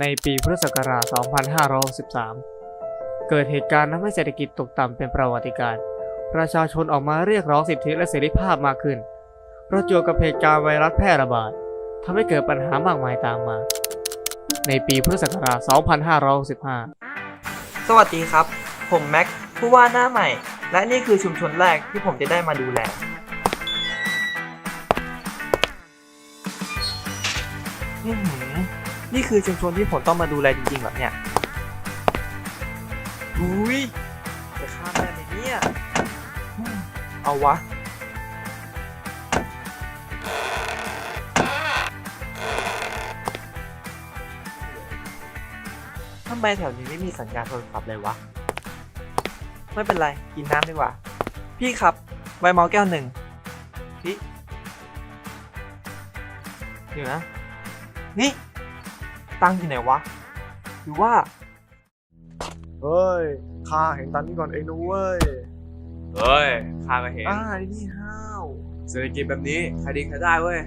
ในปีพุทธศักราช 2563 เกิดเหตุการณ์ทำให้เศรษฐกิจตกต่ำเป็นประวัติการณ์ประชาชนออกมาเรียกร้องสิทธิและเสรีภาพมากขึ้น ประจวบกับเหตุการณ์ไวรัสแพร่ระบาดทำให้เกิดปัญหามากมายตามมา ในปีพุทธศักราช 2565 สวัสดีครับ ผมแม็กผู้ว่าหน้าใหม่ และนี่คือชุมชนแรกที่ผมจะได้มาดูแลอื้อหือ นี่คือชุมชนที่ผมต้องมาดูแลจริงๆเหรอเนี่ยอุ้ยจะข้ามได้ไหมเนี่ยอืมเอาวะทำไมแถวนี้ไม่มีสัญญาณโทรศัพท์เลยวะ ไม่เป็นไร กินน้ำดีกว่า พี่ครับ ไวน์เมาแก้วหนึ่งพี่เดี๋ยวนะ นี่ ตังค์อยู่ไหนวะ หรือว่า เฮ้ยข้าเห็นตันนี้ก่อนเองนะเว้ยเฮ้ยข้าก็เห็น อ่านี่ห้าวเศรษฐกิจแบบนี้ใครดีใครได้เว้ย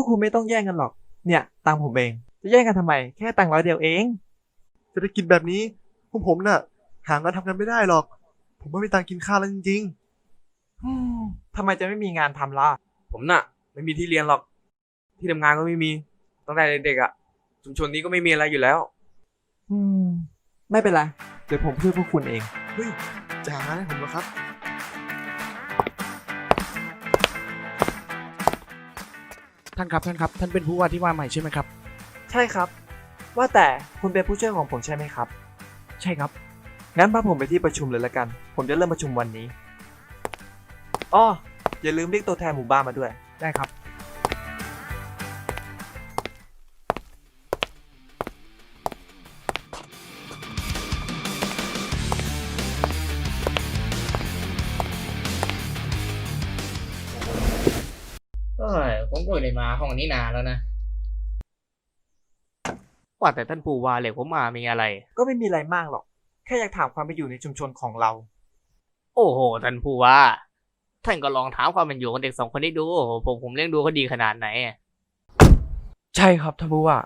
วกคุณไม่ต้องแย่งกันหรอก เนี่ยตังค์ผมเอง จะแย่งกันทำไม แค่ตังค์ร้อยเดียวเองเศรษฐกิจแบบนี้พวกผมน่ะ หางานทำกันไม่ได้หรอก ผมไม่มีตังค์กินข้าวแล้วจริงอืมทำไมจะไม่มีงานทำล่ะ ผมน่ะ ไม่มีที่เรียนหรอก ที่ทำงานก็ไม่มี ตั้งแต่เด็กๆอะ ชุมชนนี้ก็ไม่มีอะไรอยู่แล้ว อืม ไม่เป็นไร เดี๋ยวผมช่วยพวกคุณเองๆเฮ้ยจะหางานให้ผมเหรอครับ ท่านครับท่านครับท่านเป็นผู้ว่าที่ว่าใหม่ใช่ไหมครับ ใช่ครับ ว่าแต่คุณเป็นผู้ช่วยของผมใช่ไหมครับ ใช่ครับ งั้นพาผมไปที่ประชุมเลยละกัน ผมจะเริ่มประชุมวันนี้อ้ออย่าลืมเรียกตัวแทนหมู่บ้านมาด้วย ผมก็ไม่ได้มาห้องนี้นานแล้วนะ ว่าแต่ท่านผู้ว่าเหล็กผมมามีอะไร ก็ไม่มีอะไรมากหรอก แค่อยากถามความเป็นอยู่ในชุมชนของเรา โอ้โห ท่านผู้ว่า ท่านก็ลองถามความเป็นอยู่ของเด็กสองคนนี้ดู ผมผมเลี้ยงดูเขาดีขนาดไหนอะใช่ครับท่านผู้ว่า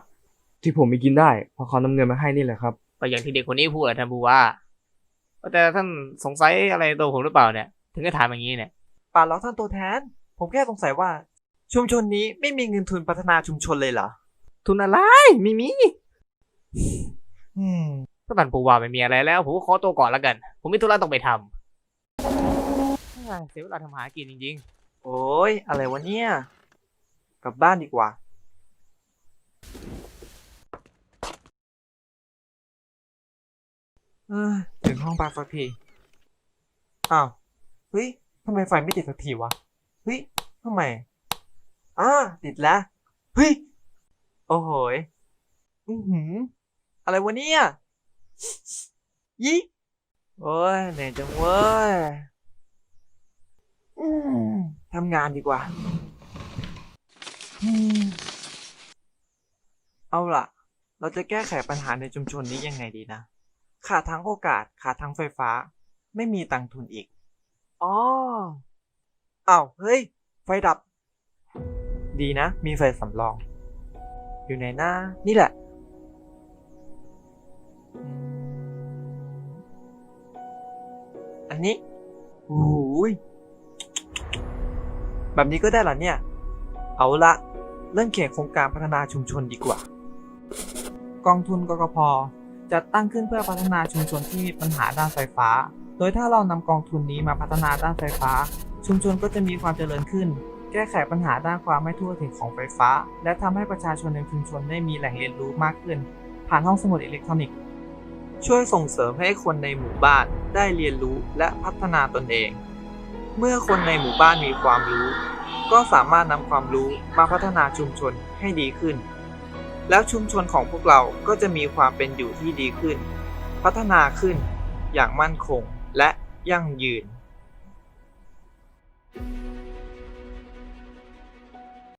ที่ผมมีกินได้เพราะเขานำเงินมาให้นี่แหละครับ ก็อย่างที่เด็กคนนี้พูดอะท่านผู้ว่า แต่ท่านสงสัยอะไรตัวผมหรือเปล่าเนี่ย ถึงได้ถามอย่างนี้เนี่ย ป่าล็อกท่านตัวแทน ผมแค่สงสัยว่า ชุมชนนี้ไม่มีเงินทุนพัฒนาชุมชนเลยเหรอ ทุนอะไร ไม่มีอืมถ้าท่านผู้ว่าไม่มีอะไรแล้ว ผมก็ขอตัวก่อนแล้วกัน ผมมีธุระต้องไปทำเฮ้ยเสียเวลาทำหากินจริงโอ้ยอะไรวะเนี่ย กลับบ้านดีกว่า เออถึงห้องพักสักที อ้าว เฮ้ยทำไมไฟไม่ติดสักทีวะ เฮ้ยทำไม อ่าติดแล้วเฮ้ยโอ้โหยอือหือ อะไรวะเนี่ยยี่โอ้ยเหนื่อยจังเว้ยทำงานดีกว่า เอาล่ะ เราจะแก้ไขปัญหาในชุมชนนี้ยังไงดีนะ ขาดทั้งโอกาส ขาดทั้งไฟฟ้า ไม่มีตังทุนอีก อ๋อ อ้าว เฮ้ย ไฟดับ ดีนะ มีไฟสำรอง อยู่ไหนนะนี่แหละ อันนี้โอ้ยแบบนี้ก็ได้หรอเนี่ย เอาละเริ่มเขียนโครงการพัฒนาชุมชนดีกว่า กองทุนกกพจัดตั้งขึ้นเพื่อพัฒนาชุมชนที่มีปัญหาด้านไฟฟ้า โดยถ้าเรานำกองทุนนี้มาพัฒนาด้านไฟฟ้า ชุมชนก็จะมีความเจริญขึ้น แก้ไขปัญหาด้านความไม่ทั่วถึงของไฟฟ้า และทำให้ประชาชนในชุมชนได้มีแหล่งเรียนรู้มากขึ้น ผ่านห้องสมุดอิเล็กทรอนิกส์ ช่วยส่งเสริมให้คนในหมู่บ้านได้เรียนรู้และพัฒนาตนเอง เมื่อคนในหมู่บ้านมีความรู้ ก็สามารถนำความรู้มาพัฒนาชุมชนให้ดีขึ้น แล้วชุมชนของพวกเราก็จะมีความเป็นอยู่ที่ดีขึ้น พัฒนาขึ้นอย่างมั่นคงและยั่งยืน